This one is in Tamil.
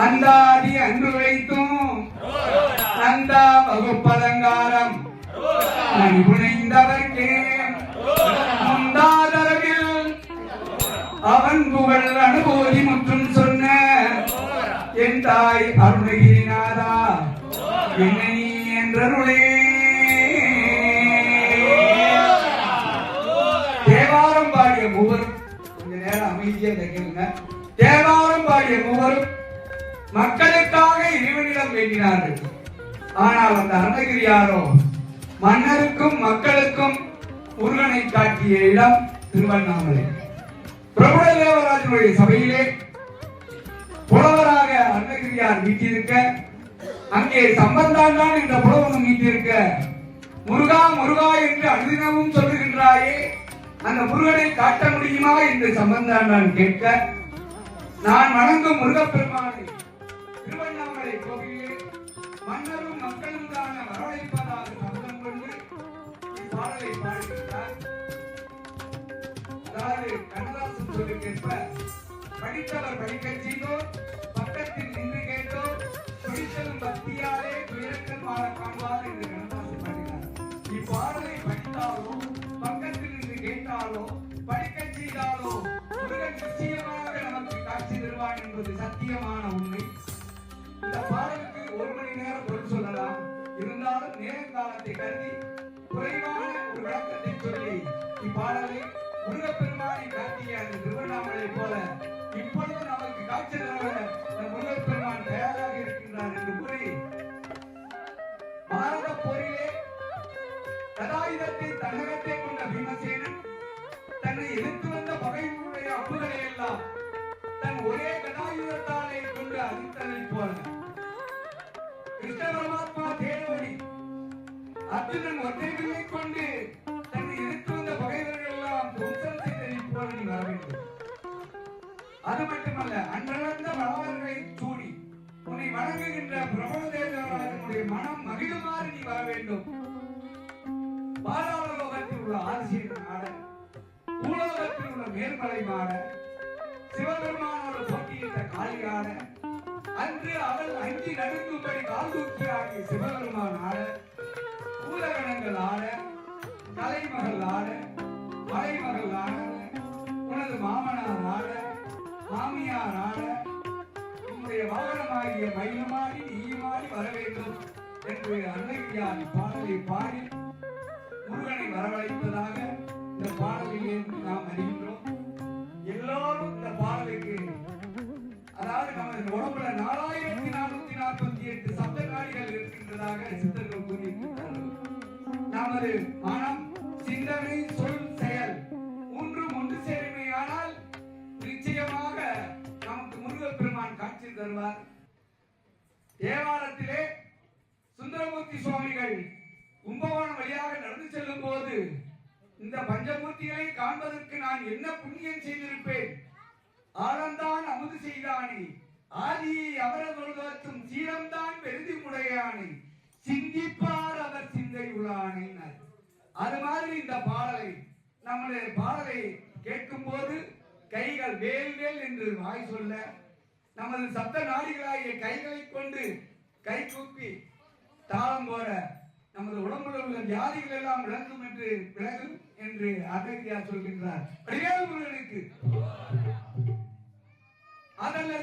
அந்தாதி அன்று வைத்தும் அந்தா வகுப்பலங்காரம். புனைந்தவர்க்கே. முந்தாதரவில் அவன் புகழ் அனுபூதி முற்றும் சொன்ன என் தாய் அருணகிரிநாதா என்னை நீ என்றருளே. தேவாரம் பாடிய மூவர் கொஞ்ச நேரம் அமைதியா கேளுங்க பாடிய மக்களுக்காக இறைவனிடம் வேண்டினார்கள். ஆனால் அந்த அருணகிரியாரோ மன்னருக்கும் மக்களுக்கும் முருகனை காட்டிய இடம் திருவண்ணாமலை. பிரபுட தேவராஜனுடைய சபையிலே புலவராக அருணகிரியார் வீட்டிருக்க அங்கே சம்பந்தான் தான் என்ற புலவனும் வீட்டிருக்க முருகா முருகா என்று அனுதினமும் சொல்லுகின்றாயே அந்த முருகனை காட்ட முடியுமா என்று சம்பந்தான் நான் கேட்க நான் வணங்கும் முருகப்பெருமானை திருவண்ணாமலை கோவிலே மன்னரும் மக்களும் தான வரவழைப்பதாக சபதம் கொண்டு இப்பாடலை பாடுகிறார் அதாவது கண்ணதாசன் சொல்லுக்கேற்ப படித்தவர் படிக்கச் செய்தோர் என்பது சத்தியமான உண்மை. இந்த பாடலுக்கு ஒரு மணி நேரம் பொருள் சொல்லலாம். இருந்தாலும் நேரங்காலத்தை கருதி குறைவான ஒரு விளக்கத்தை சொல்லி இப்பாடலை முருகப்பெருமானை காட்டிய அந்த திருவண்ணாமலை போல இப்பொழுது நமக்கு காட்சி தர முருகப்பெருமான் தயாராக இருக்கின்றார் என்று கூறி பாரத போரிலே கதாயுதத்தை தன்னகத்தை கொண்ட பீமசேனன் தன்னை எதிர்த்து கிருஷ்ண பரமாத்மா தேவடி அர்ஜுனன் கொண்டு தன்னை எதிர்த்து வந்த பகைவர்கள் எல்லாம் வர வேண்டும் அது மட்டுமல்ல அன்றளந்த சூடி உன்னை வணங்குகின்ற பிரபலதேவராஜனுடைய மனம் மகிழுமாறு நீ வர வேண்டும் பாதாள லோகத்தில் உள்ள ஆதிசேஷன் ஆட பூலோகத்தில் உள்ள மேல்மலை மாட சிவபெருமானோடு போட்டியிட்ட காளியாட அன்று அவள் அங்கி நடுக்கும்படி கால் ஆகிய சிவபெருமான் ஆட பூலகணங்கள் ஆட கலைமகள் ஆட மலைமகள் ஆட உனது மாமனார் ஆட மாமியார் ஆட உன்னுடைய வாகனமாகிய மயிலுமாடி நீயுமாடி வர வேண்டும் என்று அன்னையார் பாடலை பாடி முருகனை வரவழைப்பதாக நமது மனம் சிந்தனை சொல் செயல் மூன்றும் ஒன்று சேருமையானால் நிச்சயமாக நமக்கு முருகப்பெருமான் காட்சி தருவார். தேவாரத்திலே சுந்தரமூர்த்தி சுவாமிகள் கும்பகோணம் வழியாக நடந்து செல்லும் போது இந்த பஞ்சமூர்த்திகளை காண்பதற்கு நான் என்ன புண்ணியம் செய்திருப்பேன்? ஆழந்தான் அமுது செய்தானே. ஆதியை அவரது சீரம்தான் பெருதி முடையானே சிந்திப்பார் அவர் அது மாதிரி இந்த பாடலை நம்முடைய பாடலை கேட்கும் போது கைகள் வேல் வேல் என்று வாய் சொல்ல நமது சப்த நாடிகளாகிய கைகளை கொண்டு கை கூப்பி தாளம் போற நமது உடம்புல உள்ள வியாதிகள் எல்லாம் விளங்கும் என்று விளங்கும் என்று அகத்தியார் சொல்கின்றார். வடிவேல் முருகனுக்கு. அதல்ல